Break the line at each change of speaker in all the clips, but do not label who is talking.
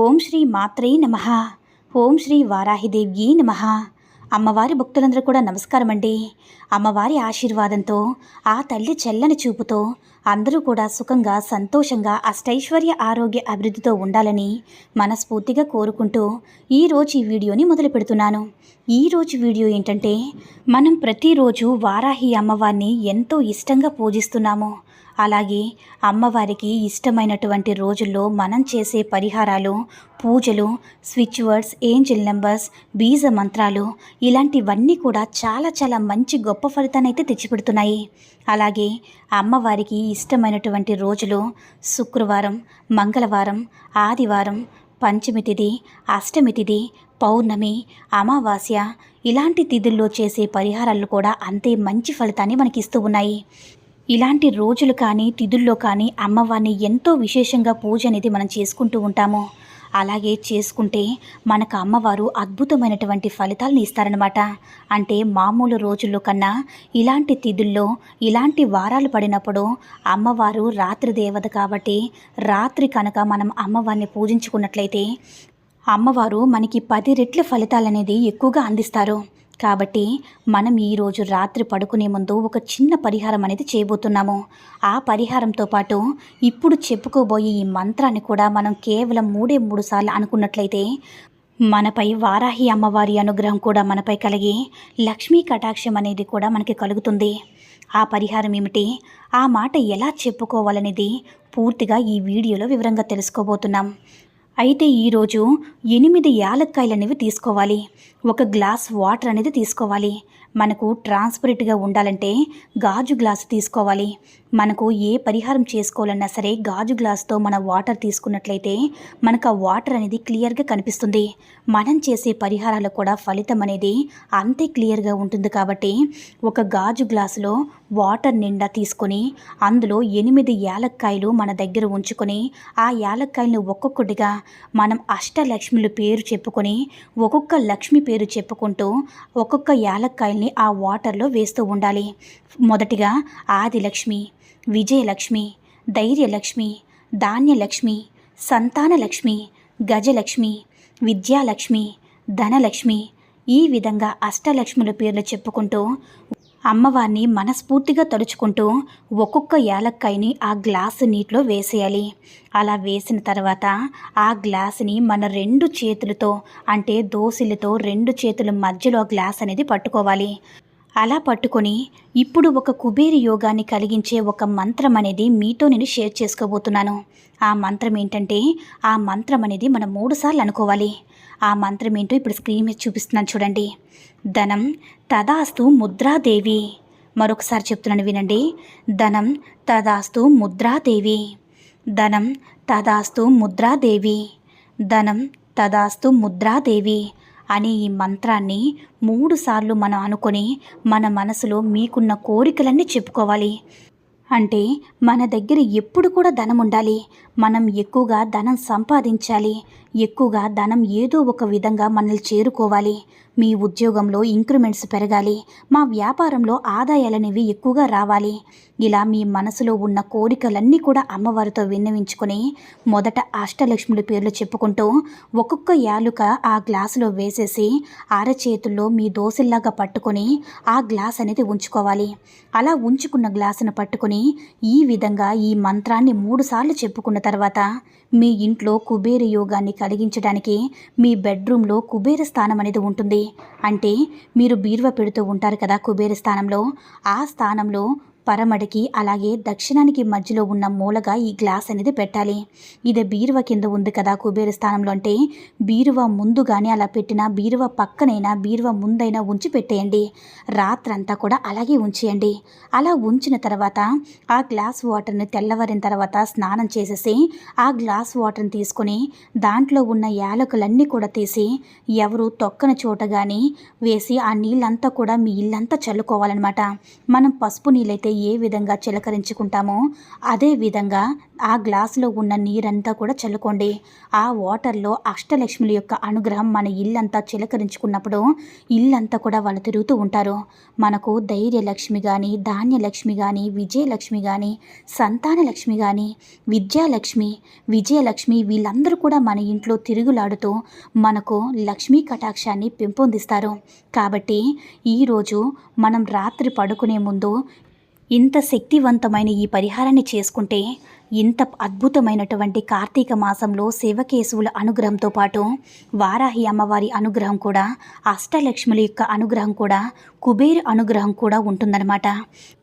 ఓం శ్రీ మాత్రే నమ. ఓం శ్రీ వారాహిదేవ్యీ నమ. అమ్మవారి భక్తులందరూ కూడా నమస్కారం అండి. అమ్మవారి ఆశీర్వాదంతో ఆ తల్లి చెల్లని చూపుతో అందరూ కూడా సుఖంగా సంతోషంగా అష్టైశ్వర్య ఆరోగ్య అభివృద్ధితో ఉండాలని మనస్ఫూర్తిగా కోరుకుంటూ ఈరోజు ఈ వీడియోని మొదలు పెడుతున్నాను. ఈరోజు వీడియో ఏంటంటే మనం ప్రతిరోజు వారాహి అమ్మవారిని ఎంతో ఇష్టంగా పూజిస్తున్నాము. అలాగే అమ్మవారికి ఇష్టమైనటువంటి రోజుల్లో మనం చేసే పరిహారాలు పూజలు స్విచ్ వర్డ్స్ ఏంజిల్ నెంబర్స్ బీజ మంత్రాలు ఇలాంటివన్నీ కూడా చాలా చాలా మంచి గొప్ప ఫలితాన్ని అయితే తెచ్చిపెడుతున్నాయి. అలాగే అమ్మవారికి ఇష్టమైనటువంటి రోజులు శుక్రవారం మంగళవారం ఆదివారం పంచమి తిథి అష్టమి తిథి పౌర్ణమి అమావాస్య ఇలాంటి తిథుల్లో చేసే పరిహారాలు కూడా అంతే మంచి ఫలితాన్ని మనకి ఇస్తూ ఉన్నాయి. ఇలాంటి రోజులు కానీ తిథుల్లో కానీ అమ్మవారిని ఎంతో విశేషంగా పూజ అనేది మనం చేసుకుంటూ ఉంటాము. అలాగే చేసుకుంటే మనకు అమ్మవారు అద్భుతమైనటువంటి ఫలితాలను ఇస్తారనమాట అంటే మామూలు రోజుల్లో కన్నా ఇలాంటి తిథుల్లో ఇలాంటి వారాలు పడినప్పుడు అమ్మవారు రాత్రి దేవత కాబట్టి రాత్రి కనుక మనం అమ్మవారిని పూజించుకున్నట్లయితే అమ్మవారు మనకి పది రెట్ల ఫలితాలనేది ఎక్కువగా అందిస్తారు. కాబట్టి మనం ఈరోజు రాత్రి పడుకునే ముందు ఒక చిన్న పరిహారం అనేది చేయబోతున్నాము. ఆ పరిహారంతో పాటు ఇప్పుడు చెప్పుకోబోయే ఈ మంత్రాన్ని కూడా మనం కేవలం మూడే మూడు సార్లు అనుకున్నట్లయితే మనపై వారాహి అమ్మవారి అనుగ్రహం కూడా మనపై కలిగి లక్ష్మీ కటాక్షం అనేది కూడా మనకి కలుగుతుంది. ఆ పరిహారం ఏమిటి? ఆ మాట ఎలా చెప్పుకోవాలనేది పూర్తిగా ఈ వీడియోలో వివరంగా తెలుసుకోబోతున్నాం. అయితే ఈరోజు ఎనిమిది యాలక్కాయలు అనేవి తీసుకోవాలి. ఒక గ్లాస్ వాటర్ అనేది తీసుకోవాలి. మనకు ట్రాన్స్పరెంట్గా ఉండాలంటే గాజు గ్లాస్ తీసుకోవాలి. మనకు ఏ పరిహారం చేసుకోవాలన్నా సరే గాజు గ్లాస్తో మన వాటర్ తీసుకున్నట్లయితే మనకు ఆ వాటర్ అనేది క్లియర్గా కనిపిస్తుంది. మనం చేసే పరిహారాలకు కూడా ఫలితం అనేది అంతే క్లియర్గా ఉంటుంది కాబట్టి ఒక గాజు గ్లాసులో వాటర్ నిండా తీసుకొని అందులో ఎనిమిది యాలక్కాయలు మన దగ్గర ఉంచుకొని ఆ యాలక్కాయలను ఒక్కొక్కటిగా మనం అష్టలక్ష్మిల పేరు చెప్పుకొని ఒక్కొక్క లక్ష్మి పేరు చెప్పుకుంటూ ఒక్కొక్క యాలక్కాయల్ని ఆ వాటర్లో వేస్తూ ఉండాలి. మొదటిగా ఆదిలక్ష్మి విజయలక్ష్మి ధైర్యలక్ష్మి ధాన్యలక్ష్మి సంతానలక్ష్మి గజలక్ష్మి విద్యాలక్ష్మి ధనలక్ష్మి ఈ విధంగా అష్టలక్ష్ముల పేర్లు చెప్పుకుంటూ అమ్మవారిని మనస్ఫూర్తిగా తడుచుకుంటూ ఒక్కొక్క యాలక్కాయని ఆ గ్లాసు నీటిలో వేసేయాలి. అలా వేసిన తర్వాత ఆ గ్లాసుని మన రెండు చేతులతో అంటే దోసిలతో రెండు చేతుల మధ్యలో ఆ గ్లాస్ అనేది పట్టుకోవాలి. అలా పట్టుకొని ఇప్పుడు ఒక కుబేరి యోగాన్ని కలిగించే ఒక మంత్రం అనేది మీతో నేను షేర్ చేసుకోబోతున్నాను. ఆ మంత్రం ఏంటంటే ఆ మంత్రం అనేది మనం మూడుసార్లు అనుకోవాలి. ఆ మంత్రం ఏంటో ఇప్పుడు స్క్రీన్ మీద చూపిస్తున్నాను చూడండి. ధనం తదాస్తు ముద్రాదేవి. మరొకసారి చెప్తున్నాను వినండి. ధనం తదాస్తు ముద్రాదేవి. ధనం తదాస్తు ముద్రాదేవి. ధనం తదాస్తు ముద్రాదేవి అనే ఈ మంత్రాన్ని మూడుసార్లు మనం అనుకొని మన మనసులో మీకున్న కోరికలన్నీ చెప్పుకోవాలి. అంటే మన దగ్గర ఎప్పుడు కూడా ధనం ఉండాలి. మనం ఎక్కువగా ధనం సంపాదించాలి. ఎక్కువగా ధనం ఏదో ఒక విధంగా మనల్ని చేరుకోవాలి. మీ ఉద్యోగంలో ఇంక్రిమెంట్స్ పెరగాలి. మా వ్యాపారంలో ఆదాయాలనేవి ఎక్కువగా రావాలి. ఇలా మీ మనసులో ఉన్న కోరికలన్నీ కూడా అమ్మవారితో విన్నవించుకొని మొదట అష్టలక్ష్ముల పేర్లు చెప్పుకుంటూ ఒక్కొక్క యాలుక ఆ గ్లాసులో వేసేసి అరచేతుల్లో మీ దోశల్లాగా పట్టుకొని ఆ గ్లాస్ అనేది ఉంచుకోవాలి. అలా ఉంచుకున్న గ్లాసును పట్టుకొని ఈ విధంగా ఈ మంత్రాన్ని మూడుసార్లు చెప్పుకున్న తర్వాత మీ ఇంట్లో కుబేర యోగాన్ని కలిగించడానికి మీ బెడ్రూమ్లో కుబేర స్థానం అనేది ఉంటుంది. అంటే మీరు బీరువా పెడుతూ ఉంటారు కదా కుబేర స్థానంలో ఆ స్థానంలో పరమడికి అలాగే దక్షిణానికి మధ్యలో ఉన్న మూలగా ఈ గ్లాస్ అనేది పెట్టాలి. ఇది బీరువ కింద ఉంది కదా కుబేర స్థానంలో అంటే బీరువ కానీ అలా పెట్టిన బీరువ పక్కనైనా బీరువ ముందైనా ఉంచి పెట్టేయండి. రాత్రంతా కూడా అలాగే ఉంచేయండి. అలా ఉంచిన తర్వాత ఆ గ్లాస్ వాటర్ని తెల్లవారిన తర్వాత స్నానం చేసేసి ఆ గ్లాస్ వాటర్ని తీసుకొని దాంట్లో ఉన్న యాలకులన్నీ కూడా తీసి ఎవరు తొక్కని చోట కానీ వేసి ఆ నీళ్ళంతా కూడా మీ ఇల్లంతా చల్లుకోవాలన్నమాట. మనం పసుపు నీళ్ళైతే ఏ విధంగా చిలకరించుకుంటామో అదే విధంగా ఆ గ్లాసులో ఉన్న నీరంతా కూడా చల్లుకోండి. ఆ వాటర్లో అష్టలక్ష్ముల యొక్క అనుగ్రహం మన ఇల్లంతా చిలకరించుకున్నప్పుడు ఇల్లంతా కూడా వాళ్ళు తిరుగుతూ ఉంటారు. మనకు ధైర్యలక్ష్మి కానీ ధాన్యలక్ష్మి కానీ విజయలక్ష్మి కానీ సంతానలక్ష్మి కానీ విద్యాలక్ష్మి విజయలక్ష్మి వీళ్ళందరూ కూడా మన ఇంట్లో తిరుగులాడుతూ మనకు లక్ష్మీ కటాక్షాన్ని పెంపొందిస్తారు. కాబట్టి ఈరోజు మనం రాత్రి పడుకునే ముందు ఇంత శక్తివంతమైన ఈ పరిహారాన్ని చేసుకుంటే ఇంత అద్భుతమైనటువంటి కార్తీక మాసంలో శివకేశవుల అనుగ్రహంతో పాటు వారాహి అమ్మవారి అనుగ్రహం కూడా అష్టలక్ష్ముల యొక్క అనుగ్రహం కూడా కుబేరు అనుగ్రహం కూడా ఉంటుందన్నమాట.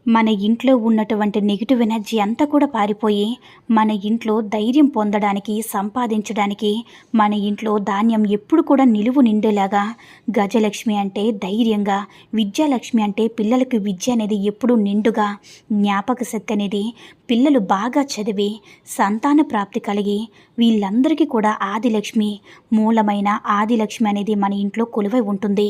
మన ఇంట్లో ఉన్నటువంటి నెగిటివ్ ఎనర్జీ అంతా కూడా పారిపోయి మన ఇంట్లో ధైర్యం పొందడానికి సంపాదించడానికి మన ఇంట్లో ధాన్యం ఎప్పుడు కూడా నిలువు నిండేలాగా గజలక్ష్మి అంటే ధైర్యంగా విద్యాలక్ష్మి అంటే పిల్లలకు విద్య అనేది ఎప్పుడు నిండుగా జ్ఞాపక శక్తి అనేది పిల్లలు బాగా చదివి సంతాన ప్రాప్తి కలిగి వీళ్ళందరికీ కూడా ఆదిలక్ష్మి మూలమైన ఆదిలక్ష్మి అనేది మన ఇంట్లో కొలువై ఉంటుంది.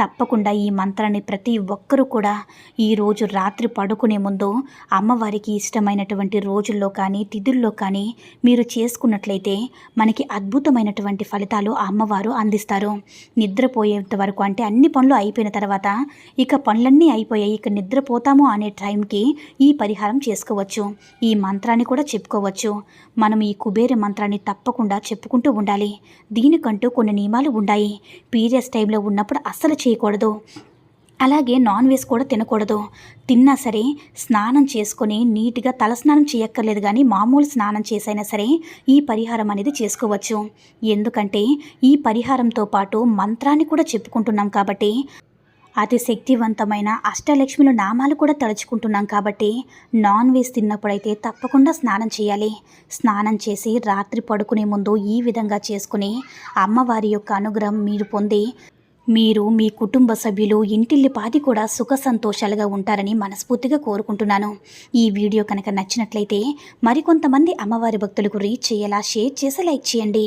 తప్పకుండా ఈ మంత్రాన్ని ప్రతి ఒక్కరూ కూడా ఈరోజు రాత్రి పడుకునే ముందు అమ్మవారికి ఇష్టమైనటువంటి రోజుల్లో కానీ తిథుల్లో కానీ మీరు చేసుకున్నట్లయితే మనకి అద్భుతమైనటువంటి ఫలితాలు అమ్మవారు అందిస్తారు. నిద్రపోయేంత వరకు అంటే అన్ని పనులు అయిపోయిన తర్వాత ఇక పనులన్నీ అయిపోయాయి. ఇక నిద్రపోతాము అనే టైంకి ఈ పరిహారం చేసుకోవచ్చు. ఈ మంత్రాన్ని కూడా చెప్పుకోవచ్చు. మనం ఈ కుబేర మంత్రాన్ని తప్పకుండా చెప్పుకుంటూ ఉండాలి. దీనికంటూ కొన్ని నియమాలు ఉన్నాయి పీరియడ్స్ టైంలో ఉన్నప్పుడు అస్సలు చేయకూడదు. అలాగే నాన్ వెజ్ కూడా తినకూడదు. తిన్నా సరే స్నానం చేసుకొని నీట్గా తలస్నానం చేయక్కర్లేదు కానీ మామూలు స్నానం చేసైనా సరే ఈ పరిహారం అనేది చేసుకోవచ్చు. ఎందుకంటే ఈ పరిహారంతో పాటు మంత్రాన్ని కూడా చెప్పుకుంటున్నాం కాబట్టి అతి శక్తివంతమైన అష్టలక్ష్మిల నామాలు కూడా తలుచుకుంటున్నాం కాబట్టి నాన్ వెజ్ తిన్నప్పుడైతే తప్పకుండా స్నానం చేయాలి. స్నానం చేసి రాత్రి పడుకునే ముందు ఈ విధంగా చేసుకుని అమ్మవారి యొక్క అనుగ్రహం మీరు పొంది మీరు మీ కుటుంబ సభ్యులు ఇంటిల్లిపాది కూడా సుఖ సంతోషాలుగా ఉంటారని మనస్ఫూర్తిగా కోరుకుంటున్నాను. ఈ వీడియో కనుక నచ్చినట్లయితే మరికొంతమంది అమ్మవారి భక్తులకు రీచ్ చేయేలా షేర్ చేసి లైక్ చేయండి.